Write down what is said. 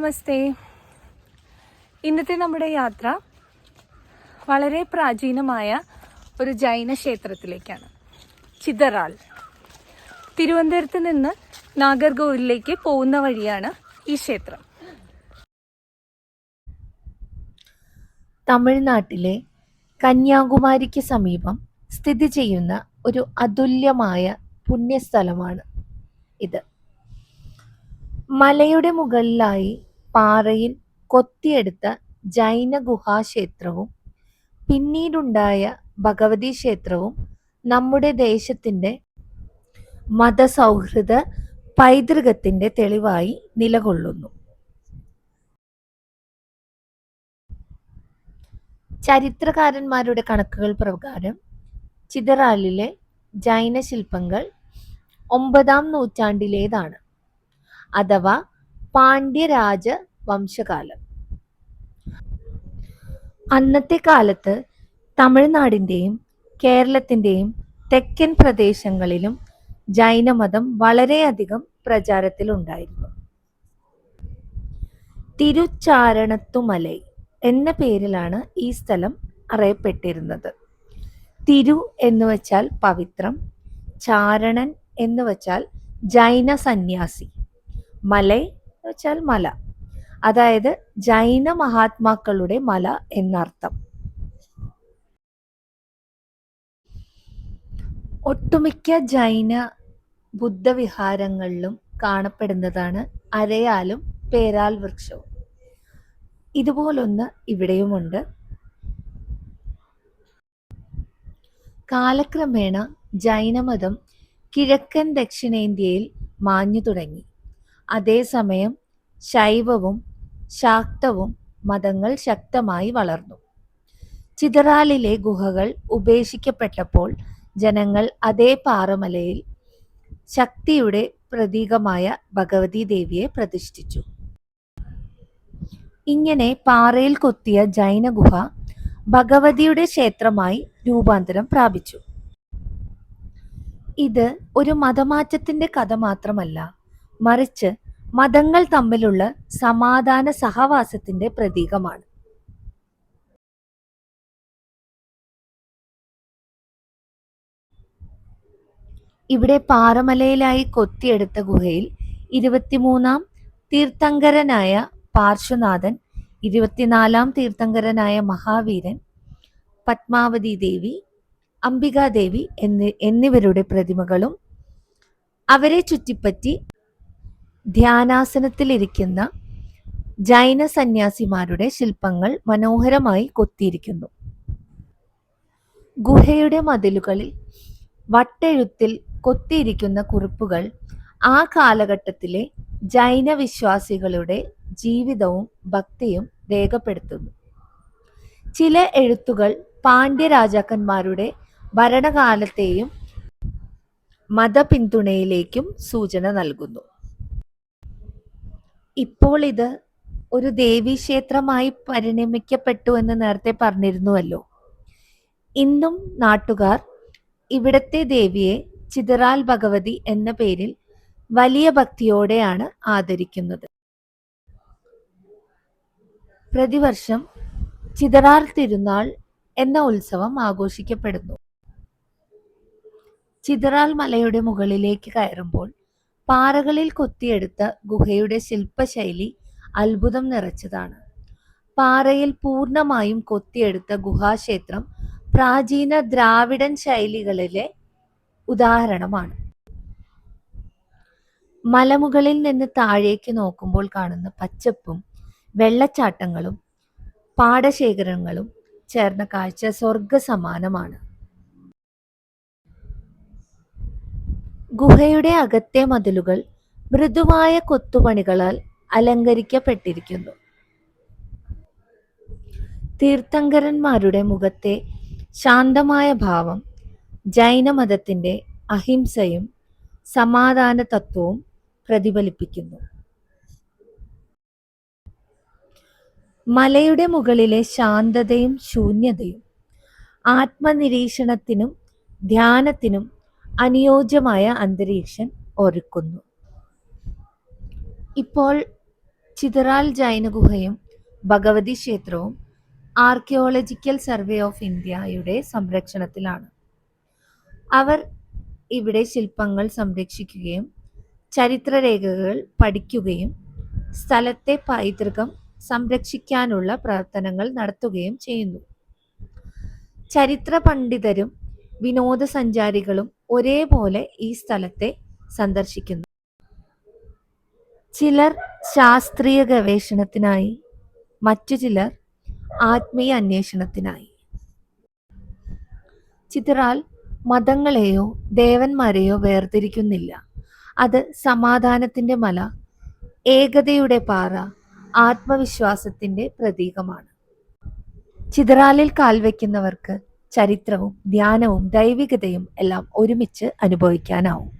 നമസ്തേ. ഇന്നത്തെ നമ്മുടെ യാത്ര വളരെ പ്രാചീനമായ ഒരു ജൈന ക്ഷേത്രത്തിലേക്കാണ്. ചിതറാൾ തിരുവനന്തപുരത്ത് നിന്ന് നാഗർകോവിലേക്ക് പോകുന്ന വഴിയാണ് ഈ ക്ഷേത്രം. തമിഴ്നാട്ടിലെ കന്യാകുമാരിക്ക് സമീപം സ്ഥിതി ചെയ്യുന്ന ഒരു അതുല്യമായ പുണ്യസ്ഥലമാണ് ഇത്. മലയുടെ മുകളിലായി പാറയിൽ കൊത്തിയെടുത്ത ജൈന ഗുഹാക്ഷേത്രവും പിന്നീടുണ്ടായ ഭഗവതി ക്ഷേത്രവും നമ്മുടെ ദേശത്തിന്റെ മതസൗഹൃദ പൈതൃകത്തിന്റെ തെളിവായി നിലകൊള്ളുന്നു. ചരിത്രകാരന്മാരുടെ കണക്കുകൾ പ്രകാരം ചിതറാലിലെ ജൈന ശില്പങ്ങൾ ഒമ്പതാം നൂറ്റാണ്ടിലേതാണ്. അഥവാ പാണ്ഡ്യരാജ വംശകാലം. അന്നത്തെ കാലത്ത് തമിഴ്നാടിന്റെയും കേരളത്തിന്റെയും തെക്കൻ പ്രദേശങ്ങളിലും ജൈനമതം വളരെയധികം പ്രചാരത്തിലുണ്ടായിരുന്നു. തിരുച്ചാരണത്തുമലൈ എന്ന പേരിലാണ് ഈ സ്ഥലം അറിയപ്പെട്ടിരുന്നത്. തിരു എന്ന് വെച്ചാൽ പവിത്രം ചാരണൻ എന്ന് വെച്ചാൽ ജൈന സന്യാസി മലൈ വെച്ചാൽ മല. അതായത് ജൈന മഹാത്മാക്കളുടെ മല എന്നർത്ഥം. ഒട്ടുമിക്ക ജൈന ബുദ്ധവിഹാരങ്ങളിലും കാണപ്പെടുന്നതാണ് അരയാലും പേരാൽ വൃക്ഷവും. ഇതുപോലൊന്ന് ഇവിടെയുമുണ്ട്. കാലക്രമേണ ജൈനമതം കിഴക്കൻ ദക്ഷിണേന്ത്യയിൽ മാഞ്ഞു തുടങ്ങി അതേസമയം ശൈവവും ശാക്തവും മതങ്ങൾ ശക്തമായി വളർന്നു. ചിതറാലിലെ ഗുഹകൾ ഉപേക്ഷിക്കപ്പെട്ടപ്പോൾ ജനങ്ങൾ അതേ പാറമലയിൽ ശക്തിയുടെ പ്രതീകമായ ഭഗവതി ദേവിയെ പ്രതിഷ്ഠിച്ചു. ഇങ്ങനെ പാറയിൽ കൊത്തിയ ജൈന ഗുഹ ഭഗവതിയുടെ ക്ഷേത്രമായി രൂപാന്തരം പ്രാപിച്ചു. ഇത് ഒരു മതമാറ്റത്തിന്റെ കഥ മാത്രമല്ല മറിച്ച് മതങ്ങൾ തമ്മിലുള്ള സമാധാന സഹവാസത്തിന്റെ പ്രതീകമാണ്. ഇവിടെ പാറമലയിലായി കൊത്തിയെടുത്ത ഗുഹയിൽ ഇരുപത്തിമൂന്നാം തീർത്ഥങ്കരനായ പാർശ്വനാഥൻ ഇരുപത്തിനാലാം തീർത്ഥങ്കരനായ മഹാവീരൻ പത്മാവതി ദേവി അംബികാദേവി എന്നി എന്നിവരുടെ പ്രതിമകളും അവരെ ചുറ്റിപ്പറ്റി ധ്യാനാസനത്തിലിരിക്കുന്ന ജൈന സന്യാസിമാരുടെ ശില്പങ്ങൾ മനോഹരമായി കൊത്തിയിരിക്കുന്നു. ഗുഹയുടെ മതിലുകളിൽ വട്ടെഴുത്തിൽ കൊത്തിയിരിക്കുന്ന കുറിപ്പുകൾ ആ കാലഘട്ടത്തിലെ ജൈന വിശ്വാസികളുടെ ജീവിതവും ഭക്തിയും രേഖപ്പെടുത്തുന്നു. ചില എഴുത്തുകൾ പാണ്ഡ്യ രാജാക്കന്മാരുടെ ഭരണകാലത്തെയും മതപിന്തുണയിലേക്കും സൂചന നൽകുന്നു. ഇപ്പോൾ ഇത് ഒരു ദേവീക്ഷേത്രമായി പരിണമിക്കപ്പെട്ടു എന്ന് നേരത്തെ പറഞ്ഞിരുന്നുവല്ലോ. ഇന്നും നാട്ടുകാർ ഇവിടത്തെ ദേവിയെ ചിതറാൽ ഭഗവതി എന്ന പേരിൽ വലിയ ഭക്തിയോടെയാണ് ആദരിക്കുന്നത്. പ്രതിവർഷം ചിതറാർ തിരുനാൾ എന്ന ഉത്സവം ആഘോഷിക്കപ്പെടുന്നു. ചിതറാൽ മലയുടെ മുകളിലേക്ക് കയറുമ്പോൾ പാറകളിൽ കൊത്തിയെടുത്ത ഗുഹയുടെ ശില്പശൈലി അത്ഭുതം നിറച്ചതാണ്. പാറയിൽ പൂർണമായും കൊത്തിയെടുത്ത ഗുഹാക്ഷേത്രം പ്രാചീന ദ്രാവിഡൻ ശൈലികളിലെ ഉദാഹരണമാണ്. മലമുകളിൽ നിന്ന് താഴേക്ക് നോക്കുമ്പോൾ കാണുന്ന പച്ചപ്പും വെള്ളച്ചാട്ടങ്ങളും പാടശേഖരങ്ങളും ചേർന്ന കാഴ്ച സ്വർഗ ഗുഹയുടെ അകത്തെ മതിലുകൾ മൃദുവായ കൊത്തുപണികളാൽ അലങ്കരിക്കപ്പെട്ടിരിക്കുന്നു. തീർത്ഥങ്കരന്മാരുടെ മുഖത്തെ ശാന്തമായ ഭാവം ജൈനമതത്തിന്റെ അഹിംസയും സമാധാന തത്വവും പ്രതിഫലിപ്പിക്കുന്നു. മലയുടെ മുകളിലെ ശാന്തതയും ശൂന്യതയും ആത്മനിരീക്ഷണത്തിനും ധ്യാനത്തിനും അനുയോജ്യമായ അന്തരീക്ഷം ഒരുക്കുന്നു. ഇപ്പോൾ ചിതറാൽ ജൈന ഗുഹയും ഭഗവതി ക്ഷേത്രവും ആർക്കിയോളജിക്കൽ സർവേ ഓഫ് ഇന്ത്യയുടെ സംരക്ഷണത്തിലാണ്. അവർ ഇവിടെ ശില്പങ്ങൾ സംരക്ഷിക്കുകയും ചരിത്രരേഖകൾ പഠിക്കുകയും സ്ഥലത്തെ പൈതൃകം സംരക്ഷിക്കാനുള്ള പ്രവർത്തനങ്ങൾ നടത്തുകയും ചെയ്യുന്നു. ചരിത്ര പണ്ഡിതരും വിനോദസഞ്ചാരികളും ഒരേപോലെ ഈ സ്ഥലത്തെ സന്ദർശിക്കുന്നു. ചിലർ ശാസ്ത്രീയ ഗവേഷണത്തിനായി മറ്റു ചിലർ ആത്മീയ അന്വേഷണത്തിനായി. ചിത്രാൽ മതങ്ങളെയോ ദേവന്മാരെയോ വേർതിരിക്കുന്നില്ല. അത് സമാധാനത്തിന്റെ മല ഏകതയുടെ പാറ ആത്മവിശ്വാസത്തിന്റെ പ്രതീകമാണ്. ചിതറാലിൽ കാൽവെക്കുന്നവർക്ക് ചരിത്രവും ധ്യാനവും ദൈവികതയും എല്ലാം ഒരുമിച്ച് അനുഭവിക്കാനാവും.